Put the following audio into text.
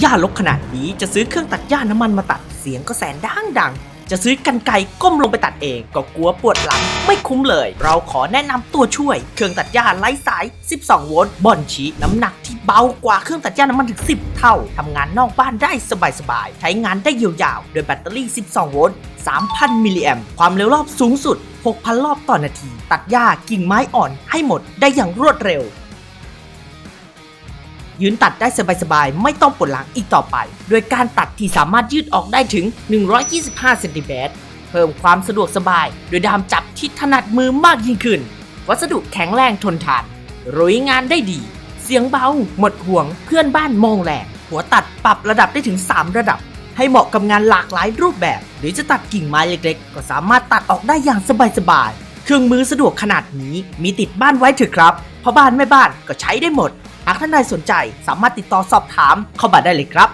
หญ้ารกขนาดนี้จะซื้อเครื่องตัดหญ้าน้ำมันมาตัดเสียงก็แสนดังดัง จะซื้อกันไกก้มลงไปตัดเอง ก็กลัวปวดหลังไม่คุ้มเลย เราขอแนะนำตัวช่วย เครื่องตัดหญ้าไร้สาย 12 โวลต์บอนชีน้ำหนักที่เบากว่าเครื่องตัดหญ้าน้ำมันถึง 10 เท่าทำงานนอกบ้านได้สบายๆใช้งานได้ยาวๆโดยแบตเตอรี่ 12 โวลต์ 3,000 มิลลิแอมป์ความเร็วรอบสูงสุด 6,000 รอบต่อนาที ตัดหญ้ากิ่งไม้อ่อนให้หมดได้อย่างรวดเร็ว ยืนตัดได้สบายๆ ไม่ต้องปวดหลังอีกต่อไป โดยการตัดที่สามารถยืดออกได้ถึง 125เซนติเมตรเพิ่มความสะดวกสบาย โดยดามจับที่ถนัดมือมากยิ่งขึ้น วัสดุแข็งแรงทนทานรุยงานได้ดี เสียงเบา หมดห่วง เพื่อนบ้านมองแรงหัวตัดปรับระดับได้ถึง 3 ระดับ ให้เหมาะกับงานหลากหลายรูปแบบ หรือจะตัดกิ่งไม้เล็กๆ ก็สามารถตัดออกได้อย่างสบายๆ เครื่องมือสะดวกขนาดนี้มีติดบ้านไว้เถอะครับ เพ่อบ้านแม่บ้านก็ใช้ได้หมดากท่านใดสนใจสามารถติดต่อสอบถามเข้ามาได้เลยครับ